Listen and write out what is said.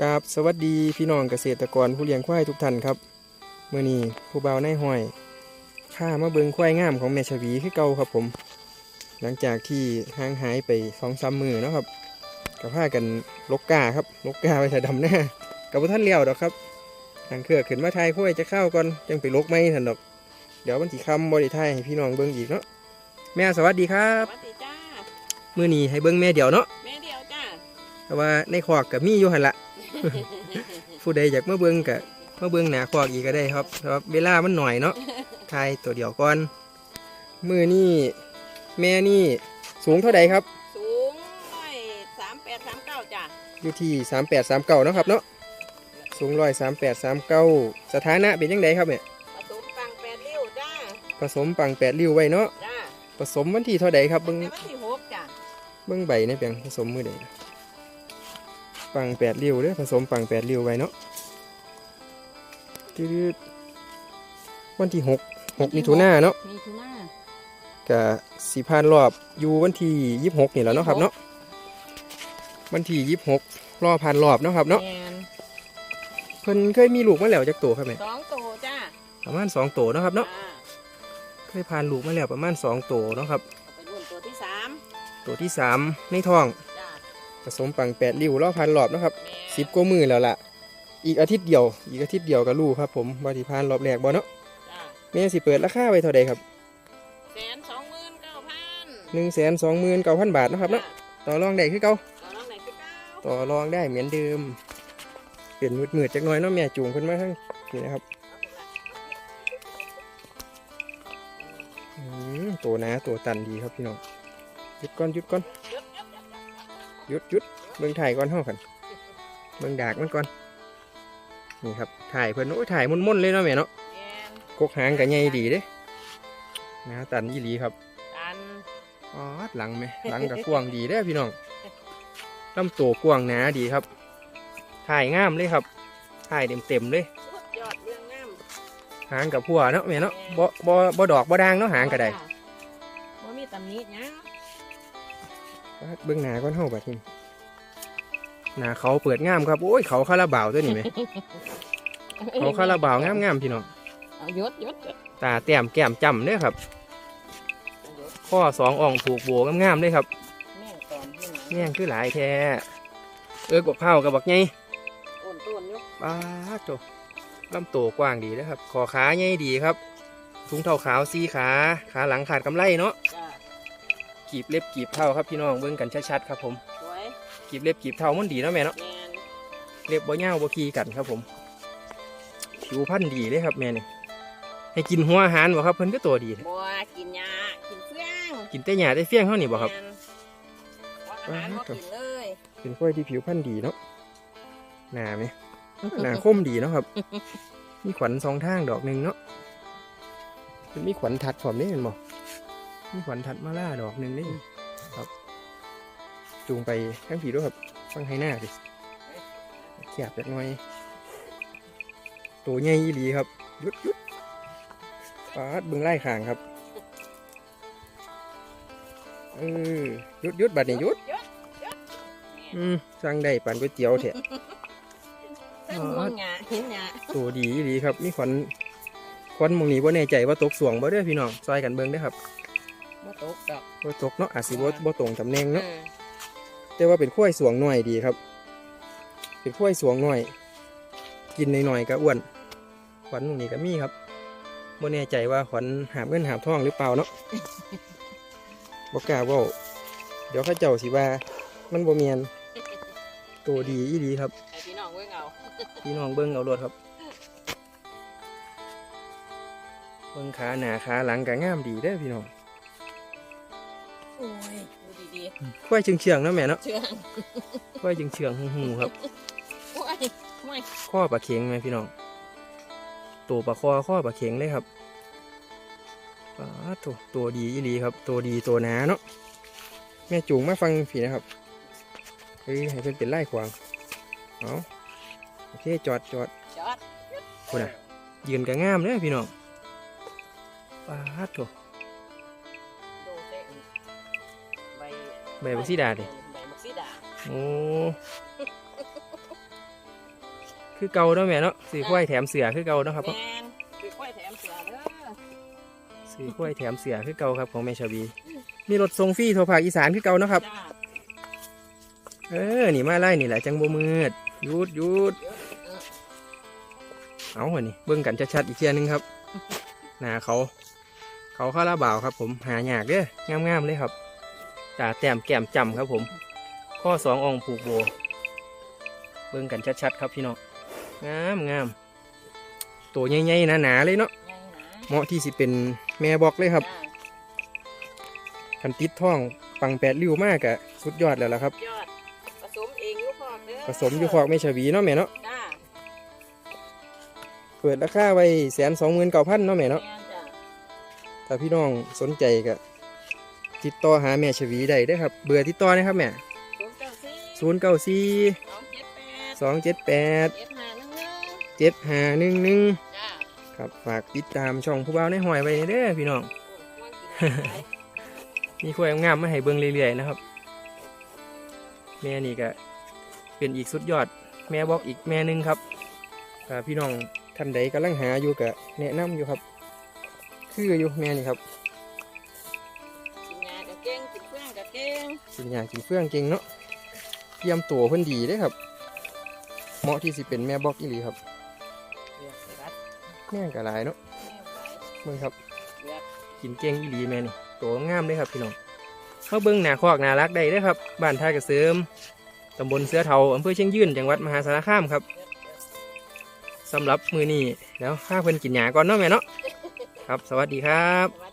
กราบสวัสดีพี่น้องเกษตรกรผู้เลี้ยงควายทุกท่านครับเมื่อนี้ผู้เบาในายห้อยข้ามาเบิงควายงามของแม่ชวีคือเก่าครับผม หลังจากที่ห่างหายไปสองสามมือเนาะครับกับผ้ากันลกกาครับลกกาไปถ่ายดำหน้ากับท่านเลี้ยวดอกครับทางเครือขึ้นมาทายควายจะเข้าก่อนจังไปลกไม่ทันดอก เดี๋ยววันที่คำบริทายให้พี่น้องเบิงอีกเนาะแม่สวัสดีครัสบวัสดีจ้ามื่อนี้ให้เบิงแม่เดียวเนาะแม่เดียวจ้าแต่ว่าในคอกกับมีอยู่หันละ ผู้ใดอยากมาเบิ่งกะมาเบิ่งหนาคอกอีกก็ได้ครับเพราะว่าเวลามันหน่อยเนาะทายตัวเดียวก่อน มือนี่แม่นี่สูงเท่าใดครับ สูงร้อยสามแปดสามเก้าจ้าอยู่ที่สามแปดสามเก้านาะครับเนาะสูงร้อยสามแปดสามเก้าสถานะเป็นยังไงครับเนี่ยผสมปังแปดริ้วจ้าผสมปังแปดริ้วไว้เนาะจ้าผสมวันที่เท่าใดครับเบิ่งแต่วันที่หกจ้าเบิ่งใบในแปลงผสมมือใด ปังแปดริ้วเด้อผสมปังแปดริ้วไว้เนาะจืดวันที่หกหกมิถุนาเนาะมีทุน่ากับสีพานรอบอยู่วันที่ยี่สิบหกนี่แหล้วเนาะครับเนาะวันที่ยี่สิบหกรอบผ่านรอบเนาะครับเนาะแมนเพิ่นเคยมีลูกมาแล้วจากตัวครับแม่สองตัวจ้าประมาณสองตัวเนาะครับเนาะจ้าเคยผ่านลูกมาแล้วประมาณสองตัวเนาะครับเอาไปรุ่นตัวที่สามตัวที่สามในท้องจ้า ผสมปังแปดริ้วรอบผ่านรอบเนาะครับแมนสิบกว่ามือแล้วล่ะ อีกอาทิตย์เดียว อีกอาทิตย์เดียวกับลูกครับ ผมว่าที่ผ่านรอบแรกบ่เนาะจ้าแม่สิเปิดราคาไว้เท่าใดครับแสนสองหมื่นเก้าพันหนึ่งแสนสองหมื่นเก้าพันบาทเนาะครับเนาะต่อรองได้คือเก่าต่อรองไหนคือเก้าต่อรองได้เหมือนเดิมเปลี่ยนมืดมืดๆจักหน่อยเนาะแม่จูงขึ้นมาทั้งนี่นะครับอืมตัวหนาตัวตันดีครับพี่น้องหยุดก่อนหยุดก่อนห ยุดหยุดเบิ่งถ่ายก่อนเท่ากันเบิ่งดากมันก่อน นี่ครับ ถ่ายเพิ่นโอ้ยถ่ายมุนๆเลยเนาะแม่เนาะแมนกกหางกับใหญ่ดีเด้หนาตันยี่หลีครับ ตันอ๋อหลังไหมหลังกับกว้างดีเด้อพี่น้องลำตัวกว้างหนาดีครับ ถ่ายงามเลยครับ ถ่ายเต็มๆเลยสุดยอดเรื่องงามหางกับพัวเนาะแม่เนาะบ่บ่บ่ดอกบ่ด่างเนาะหางก็ได้บ่มีตำหนิหยัง เบื้องหน้าก่อนเฮาบัดนี้หน้าเขาเปิดงามครับโอ้ยเขาคาราบาวตัวนี้ไหมเขาคาราบาวงามๆพี่น้องเอายศยศยศตาแต้มแก้มจำเด้อครับเอายศข้อสองอ่องผูกโบงามๆเลยครับแม่งตอนที่หนังแม่งคือหลายแท้เออกบเผากับบักไงอ้วนต้นอยุป้าดโตลำตัวกว้างดีนะครับคอขาใหญ่ดีครับถุงเท้าขาวสีขา ขาหลังขาดกำไรเนาะจ้า กีบเล็บกีบเท้าครับพี่น้องเบิ่งกันชัดๆครับผมสวยกีบเล็บกีบเท้ามันดีเนาะแม่เนาะแมนเล็บบ่ยาวบ่คีกันครับผมผิวพรรณดีเลยครับแม่นี่ให้กินหัวอาหารบ่ครับเพิ่นก็ตัวดีบัวกินหญ้ากินเฟื่องกินแต่หญ้าแต่เฟี้ยงเท่านี้บ่ครับ แม่นว่าอาหารบ่กินเลยเป็นกล้วยที่ผิวพรรณดีเนาะหนาไหมหนาคมดีเนาะครับ มีขวัญสองทางดอกหนึ่งเนาะเป็นมีขวัญทัดพร้อมนี่เห็นบ่ มีขวัญทัดมาล่าดอกหนึ่งนี่ครับ จูงไปข้างผีด้วยครับฟังให้หน้าสิแคบจักหน่อยตัวใหญ่อีหลีครับหยุดหยุดปาดเบึงไล่ขางครับเออหยุดหยุดบัดนี้หยุดยศยศอืมสั่งได้ปั่นก๋วยเตี๋ยวเถอะซึ่งมองหญ้าเห็นหญ้าตัวดีอีหลีครับมีขวัญขวัญหมองนี้ว่าแน่ใจว่าตกสวงบ่เด้อพี่น้องซอยกันเบิ่งเด้อครับ บ่ตกดอกว่าตกเนาะอาจสิบ่บ่ตรงตำแหน่งเนาะเออแต่ว่าเป็นข้วยสวงหน่อยดีครับ เป็นข้วยสวงหน่อย กินหน่อยๆก็อ้วนขวัญหมองนี้ก็มีครับบ่แน่ใจว่าขวัญหาบเงินหาบทองหรือเปล่าเนาะบ่กล้าเว้าเดี๋ยวเข้าเจ้าสิว่า มันบ่เมียนตัวดีอีหลีครับให้พี่น้องเบิ่งเอาพี่น้องเบิ้งเอารถครับเบิ้งขาหนาขาหลังก็งามดีเด้อพี่น้อง ดีควายเชียงๆเนาะแม่เนาะๆเชื่องควายเชียงๆหูๆครับโอ้ยโอ้ยข้อปลาเข็งไหมพี่น้องตัวปลาคอข้อปลาเข็งเลยครับปลาตัวตัวดีอีหลีครับ ตัวดีตัวหนาเนาะแม่จูงมาฟังผีนะครับเฮ้ยให้เพิ่นเป็นไล่ขวางเอาโอเคจอดจอดจอด คุณน่ะยืนก็งามเลยพี่น้องปลาตัว ใบบักซีดาดิใบบักซีดาโอ้คือเก่าเนาะแม่เนาะซื้อควายแถมเสือคือเก่าเนาะครับแมนคือควายแถมเสือเด้อซื้อควายแถมเสือคือเก่าครับของแม่ชวีมีรถส่งฟรีทั่วภาคอีสานคือเก่าเนาะครับจ้าเออนี่มาไล่นี่แหละจังบ่มืดหยุดหยุดเออเอาหัวนี่เบิ่งกันชัดๆอีกเทียหนึงครับหนาเขา เขาคาราบาวครับ ผมหายากเด้องามๆเลยครับ ตาแต้มแก้มจำครับผม ข้อสององค์ผูกโบ เบิ่งกันชัดๆครับพี่น้องงามงามตัวใหญ่ๆหนาๆเลยเนาะใหญ่นะเหมาะที่สิเป็นแม่บอกเลยครับจ้าคันติดท้องปังแปดริ้วมากอะสุดยอดแล้วล่ะครับยอดผสมเองอยุคอกเด้อผสมอยู่คอกไม่ชวีเนาะแม่เนาะจ้าเปิดราคาไว้แสนสองหมื่นเก้าพันเนาะแม่เนาะแมนจ้าถ้าพี่น้องสนใจก็ ติดต่อหาแม่ชวีได้เด้อครับ เบอร์ติดต่อนะครับแม่ศูนย์เก้าสี่ศูนย์เก้าสี่สองเจ็ดแปดสองเจ็ดแปดเจ็ดห้าหนึ่งหนึ่งเจ็ดห้าหนึ่งหนึ่งจ้าครับฝากติดตามช่องผู้บ่าวในหอยไว้เด้อพี่น้องโอ้ยมันกินหลายมีควายงามมาให้เบิ่งเรื่อยๆนะครับ แม่นี่ก็เป็นอีกสุดยอด แม่บอกอีกแม่หนึงครับถ้าพี่น้องท่านใดกำลังหาอยู่ก็แนะนำอยู่ครับ คืออยู่แม่นี่ครับ ก่งสินยากินเฟื่องเก่งเนาะเตรียมตัวเพิ่นดีเด้อครับ เหมาะที่สิเป็นแม่บอกอีหลีครับเลือดรัดแม่งกะหลายเนาะแม่ไหวเบิ่งครับเลือดกินเก่งอีหลีแม่นี่ตัวงามเลยครับพี่น้องเขาเบิ่งหน้าคอกน่ารักได้เด้อครับบ้านท่ากระเสริมตำบลเสือเทาอำเภอเชียงยืนจังหวัดมหาสารคามครับเลือดเลือดสำหรับมือนี้แล้วข้าเพิ่นกินหยาก่อนเนาะแม่เนาะครับ สวัสดีครับสวัส